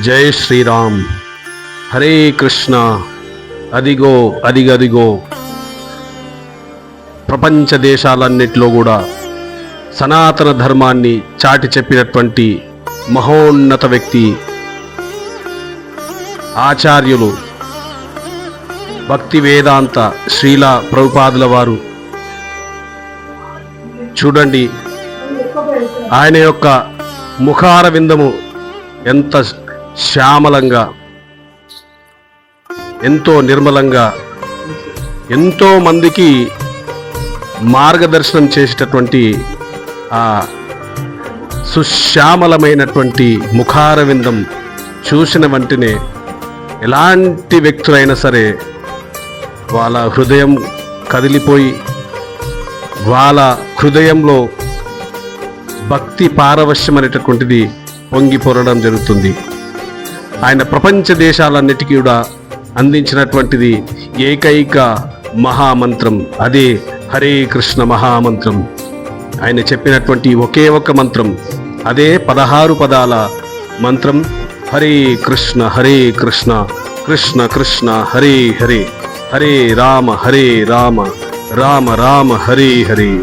జై శ్రీరామ్. హరే కృష్ణ. అదిగో అదిగదిగో. ప్రపంచ దేశాలన్నిటిలో కూడా సనాతన ధర్మాన్ని చాటి చెప్పినటువంటి మహోన్నత వ్యక్తి ఆచార్యులు భక్తి వేదాంత శ్రీల ప్రభుపాదుల వారు. చూడండి ఆయన యొక్క ముఖార విందము ఎంత శ్యామలంగా ఎంతో నిర్మలంగా ఎంతో మందికి మార్గదర్శనం చేసేటటువంటి ఆ సుశ్యామలమైనటువంటి ముఖారవిందం చూసిన వెంటనే ఎలాంటి వ్యక్తులైనా సరే వాళ్ళ హృదయం కదిలిపోయి వాళ్ళ హృదయంలో భక్తి పారవశ్యం అనేటటువంటిది పొంగి పొరడం జరుగుతుంది. ఆయన ప్రపంచ దేశాలన్నిటికీ కూడా అందించినటువంటిది ఏకైక మహామంత్రం. అదే హరే కృష్ణ మహామంత్రం. ఆయన చెప్పినటువంటి ఒకే ఒక మంత్రం. అదే పదహారు పదాల మంత్రం. హరే కృష్ణ హరే కృష్ణ కృష్ణ కృష్ణ హరే హరే. హరే రామ హరే రామ. రామ రామ హరే హరే.